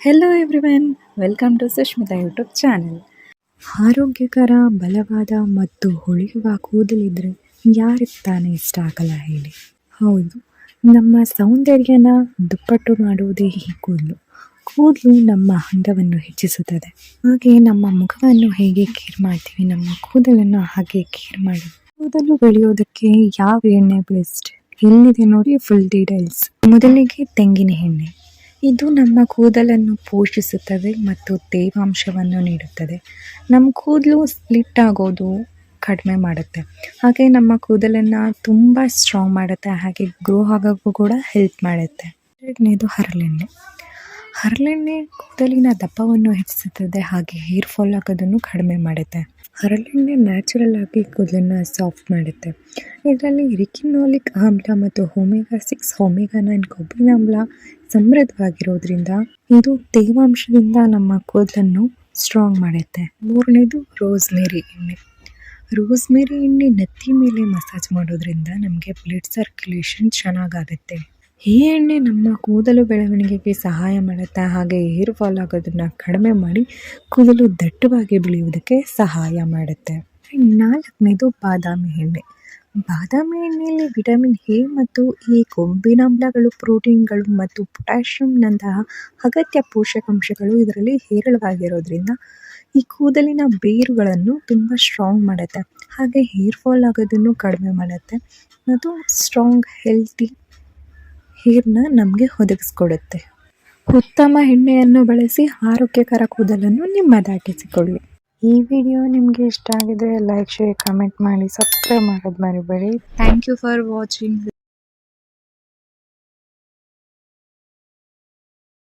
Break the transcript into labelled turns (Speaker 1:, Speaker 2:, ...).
Speaker 1: Hello everyone welcome to Sushmita YouTube channel ಆರೋಗ್ಯಕರ, ಬಲವಾದ ಮತ್ತು ಹೊಳೆಯುವ ಕೂದಲಿದ್ರೆ ಯಾರಿಗೆ ತಾನೇ ಇಷ್ಟ ಆಗಲ್ಲ ಹೇಳಿ. ಹೌದು, ನಮ್ಮ ಸೌಂದರ್ಯನ ದುಪ್ಪಟ್ಟು ಮಾಡುವುದೇ ಈ ಕೂದಲು. ಕೂದಲು ನಮ್ಮ ಅಂಗವನ್ನು ಹೆಚ್ಚಿಸುತ್ತದೆ. ಹಾಗೆ ನಮ್ಮ ಮುಖವನ್ನು ಹೇಗೆ ಕೇರ್ ಮಾಡ್ತೀವಿ, ನಮ್ಮ ಕೂದಲನ್ನು ಹಾಗೆ ಕೇರ್ ಮಾಡಿ. ಕೂದಲು ಬೆಳೆಯೋದಕ್ಕೆ ಯಾವ ಎಣ್ಣೆ ಬೆಸ್ಟ್ ಎಲ್ಲಿದೆ ನೋಡಿ ಫುಲ್ ಡೀಟೇಲ್ಸ್ ಮೊದಲಿಗೆ ತೆಂಗಿನ ಎಣ್ಣೆ. ಇದು ನಮ್ಮ ಕೂದಲನ್ನು ಪೋಷಿಸುತ್ತದೆ ಮತ್ತು ತೇವಾಂಶವನ್ನು ನೀಡುತ್ತದೆ. ನಮ್ಮ ಕೂದಲು ಸ್ಪ್ಲಿಟ್ ಆಗೋದು ಕಡಿಮೆ ಮಾಡುತ್ತೆ. ಹಾಗೆ ನಮ್ಮ ಕೂದಲನ್ನು ತುಂಬ ಸ್ಟ್ರಾಂಗ್ ಮಾಡುತ್ತೆ. ಹಾಗೆ ಗ್ರೋ ಆಗೋಕ್ಕೂ ಕೂಡ ಹೆಲ್ಪ್ ಮಾಡುತ್ತೆ. ಎರಡನೇದು ಹರಳೆಣ್ಣೆ. ಹರಳೆಣ್ಣೆ ಕೂದಲಿನ ದಪ್ಪವನ್ನು ಹೆಚ್ಚಿಸುತ್ತದೆ, ಹಾಗೆ ಹೇರ್ ಫಾಲ್ ಆಗೋದನ್ನು ಕಡಿಮೆ ಮಾಡುತ್ತೆ. ಹರಳೆಣ್ಣೆ ನ್ಯಾಚುರಲ್ ಆಗಿ ಕೂದಲನ್ನು ಸಾಫ್ಟ್ ಮಾಡುತ್ತೆ. ಇದರಲ್ಲಿ ರಿಕಿನೋಲಿಕ್ ಆಮ್ಲ ಮತ್ತು ಒಮೆಗಾ ಸಿಕ್ಸ್ ಒಮೆಗಾ ನೈನ್ ಕೊಬ್ಬಿನ ಆಮ್ಲ ಸಮೃದ್ಧವಾಗಿರೋದ್ರಿಂದ ಇದು ತೇವಾಂಶದಿಂದ ನಮ್ಮ ಕೂದಲನ್ನು ಸ್ಟ್ರಾಂಗ್ ಮಾಡುತ್ತೆ. ಮೂರನೇದು ರೋಸ್ಮೇರಿ ಎಣ್ಣೆ. ರೋಸ್ಮೇರಿ ಎಣ್ಣೆ ನೆತ್ತಿ ಮೇಲೆ ಮಸಾಜ್ ಮಾಡೋದ್ರಿಂದ ನಮಗೆ ಬ್ಲಡ್ ಸರ್ಕ್ಯುಲೇಷನ್ ಚೆನ್ನಾಗಾಗುತ್ತೆ. ಈ ಎಣ್ಣೆ ನಮ್ಮ ಕೂದಲು ಬೆಳವಣಿಗೆಗೆ ಸಹಾಯ ಮಾಡುತ್ತೆ. ಹಾಗೆ ಹೇರ್ ಫಾಲ್ ಆಗೋದನ್ನು ಕಡಿಮೆ ಮಾಡಿ ಕೂದಲು ದಟ್ಟವಾಗಿ ಬೆಳೆಯುವುದಕ್ಕೆ ಸಹಾಯ ಮಾಡುತ್ತೆ. ನಾಲ್ಕನೇದು ಬಾದಾಮಿ ಎಣ್ಣೆ. ಬಾದಾಮಿ ಎಣ್ಣೆಯಲ್ಲಿ ವಿಟಮಿನ್ ಎ ಮತ್ತು ಈ ಕೊಂಬಿನಾಮ್ಲಗಳು ಪ್ರೋಟೀನ್ಗಳು ಮತ್ತು ಪೊಟ್ಯಾಷಿಯಂನಂತಹ ಅಗತ್ಯ ಪೋಷಕಾಂಶಗಳು ಇದರಲ್ಲಿ ಹೇರಳವಾಗಿರೋದ್ರಿಂದ ಈ ಕೂದಲಿನ ಬೇರುಗಳನ್ನು ತುಂಬ ಸ್ಟ್ರಾಂಗ್ ಮಾಡುತ್ತೆ. ಹಾಗೆ ಹೇರ್ ಫಾಲ್ ಆಗೋದನ್ನು ಕಡಿಮೆ ಮಾಡುತ್ತೆ. ಮತ್ತು ಸ್ಟ್ರಾಂಗ್ ಹೆಲ್ತಿ ಹೇರ್ನ ನಮಗೆ ಒದಗಿಸ್ಕೊಡುತ್ತೆ. ಉತ್ತಮ ಎಣ್ಣೆಯನ್ನು ಬಳಸಿ ಆರೋಗ್ಯಕರ ಕೂದಲನ್ನು ನಿಮ್ಮದಾಗಿಸಿಕೊಳ್ಳಿ. ಈ ವಿಡಿಯೋ ನಿಮಗೆ ಇಷ್ಟ ಆಗಿದ್ರೆ ಲೈಕ್, ಶೇರ್, ಕಮೆಂಟ್ ಮಾಡಿ, ಸಬ್ಸ್ಕ್ರೈಬ್ ಮಾಡೋದು ಮರಿಬೇಡಿ. Thank you for watching